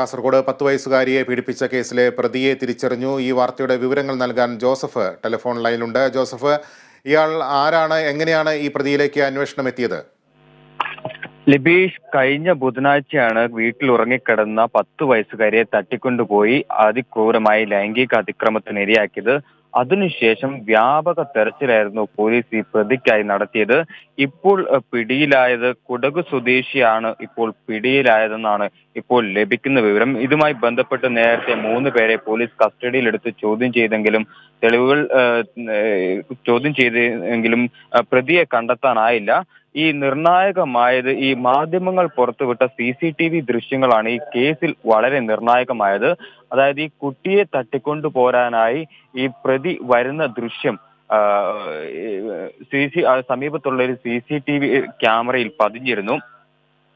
കാസർഗോഡ് പത്ത് വയസ്സുകാരിയെ പീഡിപ്പിച്ച കേസിലെ പ്രതിയെ തിരിച്ചറിഞ്ഞു. ഈ വാർത്തയുടെ വിവരങ്ങൾ നൽകാൻ ജോസഫ് ടെലിഫോൺ ലൈനിലുണ്ട്. ജോസഫ് ഇയാൾ ആരാണ്? എങ്ങനെയാണ് ഈ പ്രതിയിലേക്ക് അന്വേഷണം എത്തിയത്? ലിബീഷ് കഴിഞ്ഞ ബുധനാഴ്ചയാണ് വീട്ടിൽ ഉറങ്ങിക്കിടന്ന പത്ത് വയസ്സുകാരിയെ തട്ടിക്കൊണ്ടുപോയി. അതിക്രൂരമായി ലൈംഗിക അതിക്രമത്തിന് ഇരയാക്കിയത് അതിനുശേഷം വ്യാപക തെരച്ചിലായിരുന്നു പോലീസ് ഈ പ്രതിക്കായി നടത്തിയത്. ഇപ്പോൾ പിടിയിലായത് കുടക് സ്വദേശിയാണ് ഇപ്പോൾ പിടിയിലായതെന്നാണ് ഇപ്പോൾ ലഭിക്കുന്ന വിവരം. ഇതുമായി ബന്ധപ്പെട്ട് നേരത്തെ മൂന്ന് പേരെ പോലീസ് കസ്റ്റഡിയിലെടുത്ത് ചോദ്യം ചെയ്തെങ്കിലും തെളിവുകൾ ചോദ്യം ചെയ്തെങ്കിലും പ്രതിയെ കണ്ടെത്താനായില്ല. ഈ നിർണായകമായത് ഈ മാധ്യമങ്ങൾ പുറത്തുവിട്ട സി സി ടി വി ദൃശ്യങ്ങളാണ് ഈ കേസിൽ വളരെ നിർണായകമായത്. അതായത് ഈ കുട്ടിയെ തട്ടിക്കൊണ്ടു പോരാനായി ഈ പ്രതി വരുന്ന ദൃശ്യം സി സി സമീപത്തുള്ള ഒരു സി സി ടി വി ക്യാമറയിൽ പതിഞ്ഞിരുന്നു.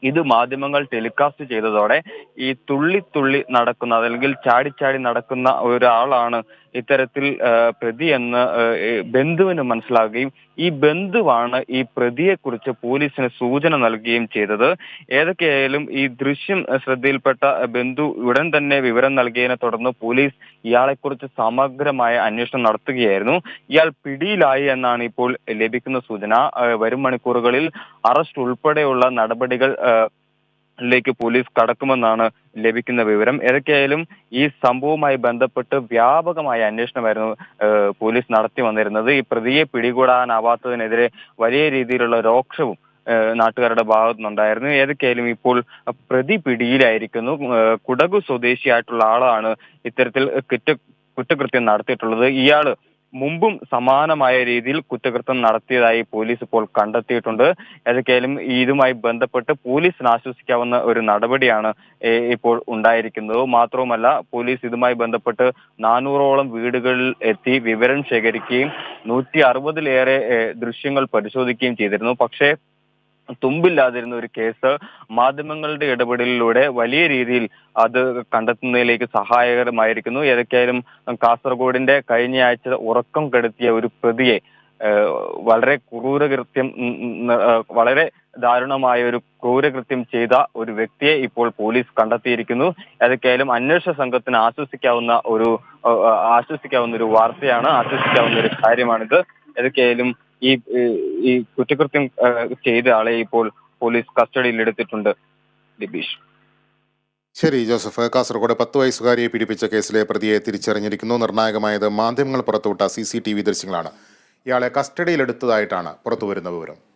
ഇത് മാധ്യമങ്ങൾ ടെലികാസ്റ്റ് ചെയ്തതോടെ ഈ തുള്ളി തുള്ളി നടക്കുന്ന അല്ലെങ്കിൽ ചാടി ചാടി നടക്കുന്ന ഒരാളാണ് ഇത്തരത്തിൽ പ്രതി എന്ന് ബന്ധുവിന് മനസ്സിലാകുകയും ഈ ബന്ധുവാണ് ഈ പ്രതിയെക്കുറിച്ച് പോലീസിന് സൂചന നൽകുകയും ചെയ്തത്. ഏതൊക്കെയായാലും ഈ ദൃശ്യം ശ്രദ്ധയിൽപ്പെട്ട ബന്ധു ഉടൻ തന്നെ വിവരം നൽകിയതിനെ തുടർന്ന് പോലീസ് ഇയാളെക്കുറിച്ച് സമഗ്രമായ അന്വേഷണം നടത്തുകയായിരുന്നു. ഇയാൾ പിടിയിലായി എന്നാണ് ഇപ്പോൾ ലഭിക്കുന്ന സൂചന. വരും മണിക്കൂറുകളിൽ അറസ്റ്റ് ഉൾപ്പെടെയുള്ള നടപടികൾ ലേക്ക് പോലീസ് കടക്കുമെന്നാണ് ലഭിക്കുന്ന വിവരം. ഏതൊക്കെയായാലും ഈ സംഭവവുമായി ബന്ധപ്പെട്ട് വ്യാപകമായ അന്വേഷണമായിരുന്നു പോലീസ് നടത്തി വന്നിരുന്നത്. ഈ പ്രതിയെ പിടികൂടാനാവാത്തതിനെതിരെ വലിയ രീതിയിലുള്ള രോക്ഷവും നാട്ടുകാരുടെ ഭാഗത്തു നിന്നുണ്ടായിരുന്നു ഏതൊക്കെയായാലും ഇപ്പോൾ പ്രതി പിടിയിലായിരിക്കുന്നു. കുടകു സ്വദേശിയായിട്ടുള്ള ആളാണ് ഇത്തരത്തിൽ കുറ്റ കുറ്റകൃത്യം നടത്തിയിട്ടുള്ളത്. ഇയാൾ മുമ്പും സമാനമായ രീതിയിൽ കുറ്റകൃത്യം നടത്തിയതായി പോലീസ് ഇപ്പോൾ കണ്ടെത്തിയിട്ടുണ്ട്. ഏതൊക്കെയാലും ഇതുമായി ബന്ധപ്പെട്ട് പോലീസിന് ആശ്വസിക്കാവുന്ന ഒരു നടപടിയാണ് ഇപ്പോൾ ഉണ്ടായിരിക്കുന്നത്. മാത്രവുമല്ല പോലീസ് ഇതുമായി ബന്ധപ്പെട്ട് നാനൂറോളം വീടുകളിൽ എത്തി വിവരം ശേഖരിക്കുകയും നൂറ്റി അറുപതിലേറെ ദൃശ്യങ്ങൾ പരിശോധിക്കുകയും ചെയ്തിരുന്നു. പക്ഷേ തുമ്പില്ലാതിരുന്ന ഒരു കേസ് മാധ്യമങ്ങളുടെ ഇടപെടലിലൂടെ വലിയ രീതിയിൽ അത് കണ്ടെത്തുന്നതിലേക്ക് സഹായകരമായിരിക്കുന്നു. ഏതൊക്കെയായാലും കാസർഗോഡിന്റെ കഴിഞ്ഞ ആഴ്ച ഉറക്കം കെടുത്തിയ ഒരു പ്രതിയെ വളരെ ക്രൂരകൃത്യം വളരെ ദാരുണമായ ഒരു ക്രൂരകൃത്യം ചെയ്ത ഒരു വ്യക്തിയെ ഇപ്പോൾ പോലീസ് കണ്ടെത്തിയിരിക്കുന്നു. ഏതൊക്കെയായാലും അന്വേഷണ സംഘത്തിന് ആശ്വസിക്കാവുന്ന ഒരു ആശ്വസിക്കാവുന്ന ഒരു വാർത്തയാണ് ആശ്വസിക്കാവുന്ന ഒരു കാര്യമാണിത്. ഏതൊക്കെയായാലും ഈ ഈ കുറ്റകൃത്യം ചെയ്ത ആളെ ഇപ്പോൾ പോലീസ് കസ്റ്റഡിയിൽ എടുത്തിട്ടുണ്ട് ദിബീഷ് ശരി ജോസഫ്. കാസർഗോഡ് പത്ത് വയസ്സുകാരിയെ പീഡിപ്പിച്ച കേസിലെ പ്രതിയെ തിരിച്ചറിഞ്ഞിരിക്കുന്നു. നിർണായകമായത് മാധ്യമങ്ങൾ പുറത്തുവിട്ട സി സി ടി വി ദൃശ്യങ്ങളാണ്. ഇയാളെ കസ്റ്റഡിയിലെടുത്തതായിട്ടാണ് പുറത്തുവരുന്ന വിവരം.